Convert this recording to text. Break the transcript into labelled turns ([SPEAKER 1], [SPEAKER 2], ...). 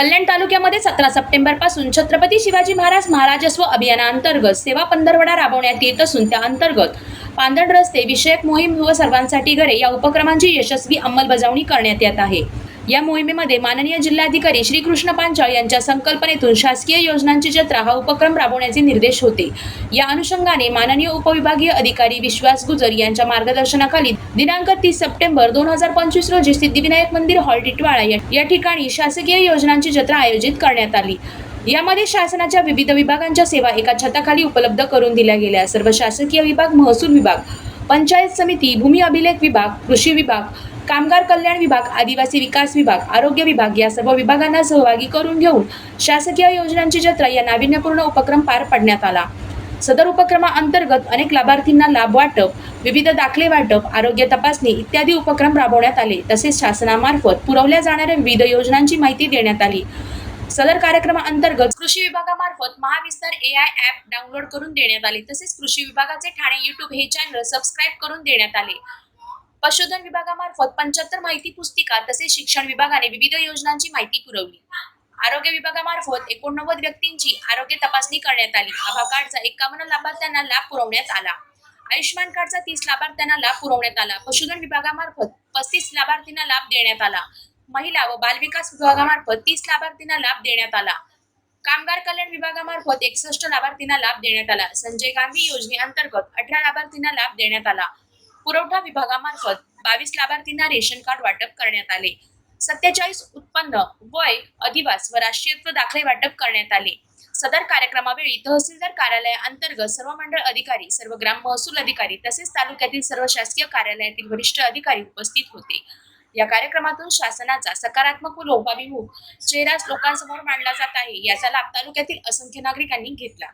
[SPEAKER 1] कल्याण तालुक्यामध्ये सतरा सप्टेंबरपासून छत्रपती शिवाजी महाराज महाराजस्व अभियानांतर्गत सेवा पंधरवडा राबवण्यात येत असून त्या अंतर्गत पांढरण रस्ते विषयक मोहीम व सर्वांसाठी घरे या उपक्रमांची यशस्वी अंमलबजावणी करण्यात येत आहे. या मोहिमेमध्ये माननीय जिल्हाधिकारी श्री कृष्ण पांचाळ यांच्या संकल्पनेतून शासकीय योजनांची जत्रा हा उपक्रम राबवण्याचे निर्देश होते. या अनुषंगाने माननीय उपविभागीय अधिकारी विश्वास गुजर यांच्या मार्गदर्शनाखाली दिनांक तीस सप्टेंबर दोन हजार पंचवीस रोजी सिद्धिविनायक मंदिर हॉल टिटवाळा या- या ठिकाणी शासकीय योजनांची जत्रा आयोजित करण्यात आली. यामध्ये शासनाच्या विविध विभागांच्या सेवा एका छताखाली उपलब्ध करून दिल्या गेल्या. सर्व शासकीय विभाग महसूल विभाग पंचायत समिती भूमी अभिलेख विभाग कृषी विभाग कामगार कल्याण विभाग आदिवासी विकास विभाग आरोग्य विभाग या सर्व विभागांना सहभागी करून घेऊन शासकीय योजनांची जत्रा या नाविन्यपूर्ण उपक्रम पार पाडण्यात आला. सदर उपक्रमाअंतर्गत अनेक लाभार्थींना लाभ वाटप विविध दाखले वाटप आरोग्य तपासणी इत्यादी उपक्रम राबवण्यात आले. तसेच शासनामार्फत पुरवल्या जाणाऱ्या विविध योजनांची माहिती देण्यात आली. सदर कार्यक्रमाअंतर्गत कृषी विभागामार्फत Mahavistar A I app download करून देण्यात आले. तसेच कृषी विभागाचे ठाणे युट्यूब हे चॅनल सबस्क्राईब करून देण्यात आले. पशुधन विभागामार्फत पंच्याहत्तर माहिती पुस्तिका तसेच शिक्षण विभागाने विविध योजनांची माहिती पुरवली. आरोग्य विभागामार्फत एकोणनव्वद व्यक्तींची आरोग्य तपासणी करण्यात आली. आभा कार्डचा एकावन्न लाभार्थ्यांना लाभ पुरवण्यात आला. आयुष्यमान कार्डचा तीस लाभार्थ्यांना लाभ पुरवण्यात आला. पशुधन विभागामार्फत पस्तीस लाभार्थींना लाभ देण्यात आला. महिला व बालविकास विभागामार्फत तीस लाभार्थींना लाभ देण्यात आला. कामगार कल्याण विभागामार्फत एकसष्ट लाभार्थींना लाभ देण्यात आला. संजय गांधी योजनेअंतर्गत अठरा लाभार्थींना लाभ देण्यात आला. पुरवठा विभागामार्फत बावीस लाभार्थींना रेशन कार्ड वाटप करण्यात आले. सत्तेचाळीस उत्पन्न वय अधिवास व राष्ट्रीयत्व दाखले वाटप करण्यात आले. सदर कार्यक्रमावेळी तहसीलदार कार्यालयाअंतर्गत सर्व मंडळ अधिकारी सर्व ग्राम महसूल अधिकारी तसेच तालुक्यातील सर्व शासकीय कार्यालयातील वरिष्ठ अधिकारी उपस्थित होते. या कार्यक्रमातून शासनाचा सकारात्मक व लोकाभिमुख चेहरा लोकांसमोर मांडला जात आहे याचा लाभ तालुक्यातील असंख्य नागरिकांनी घेतला.